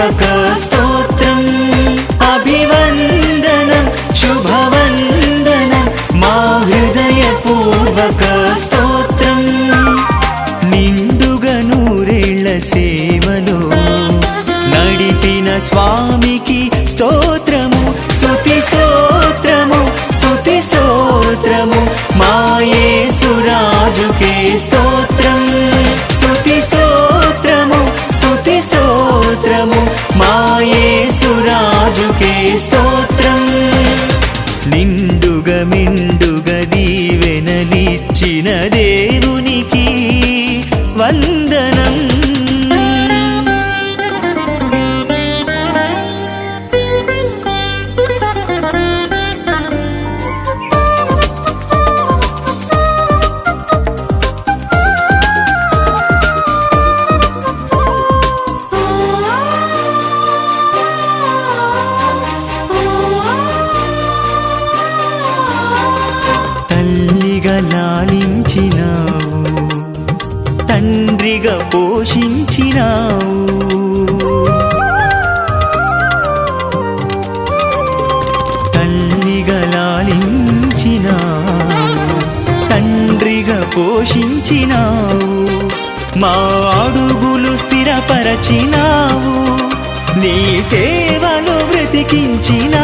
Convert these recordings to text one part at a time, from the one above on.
హృదయపూర్వక స్తోత్రం. అభివందనం శుభవందనం మా హృదయపూర్వక స్తోత్రం. నిండుగా నూరేళ్ళ సేవలో నడిపిన స్వామికి స్తోత్రము స్తుతి స్తోత్రము స్తుతి స్తోత్రము మాయేసురాజుకే స్తోత్రం. Cristo. తల్లిగా లాలించినావు తండ్రిగా పోషించినావు. తల్లిగా లాలించినావు తండ్రిగా పోషించినావు. మా అడుగులు స్థిరపరచినావు నీ సేవలు బ్రతికించినావు.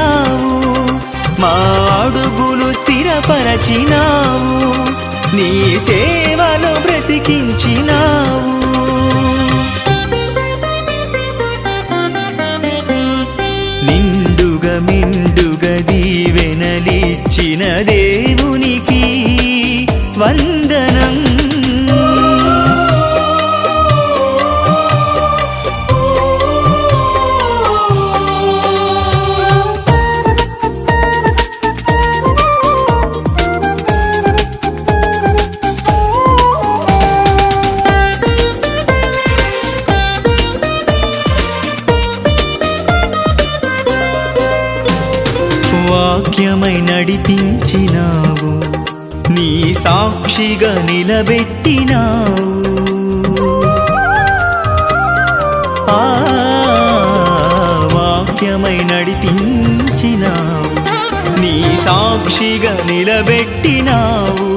పరచినావు. నీ సేవలు బ్రతికించినావు. నిండుగా మిండుగా దీవెనలిచ్చిన దేవునికి వందన వాక్యమై నడిపించినావు నీ సాక్షిగా నిలబెట్టినావు. ఆ వాక్యమై నడిపించినావు నీ సాక్షిగా నిలబెట్టినావు.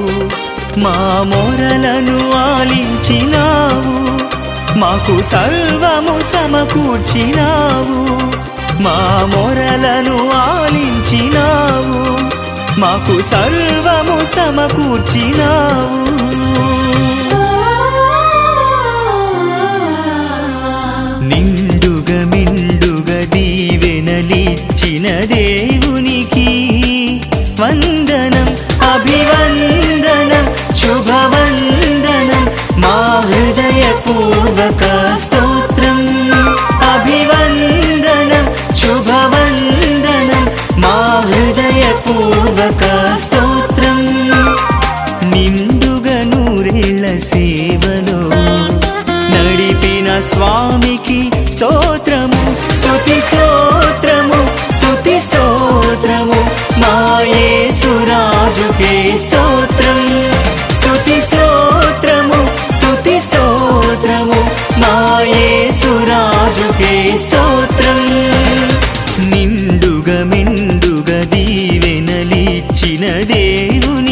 మా మొరలను ఆలించినావు. మాకు సర్వము సమకూర్చినావు. మా మొరలను ఆలించినావు. మాకు సర్వము సమకూర్చినావు. నిండుగా మిండుగా దీవెనలిచ్చిన దేవునికి వందనం అభివందనం. ఇచ్చిన దేవుని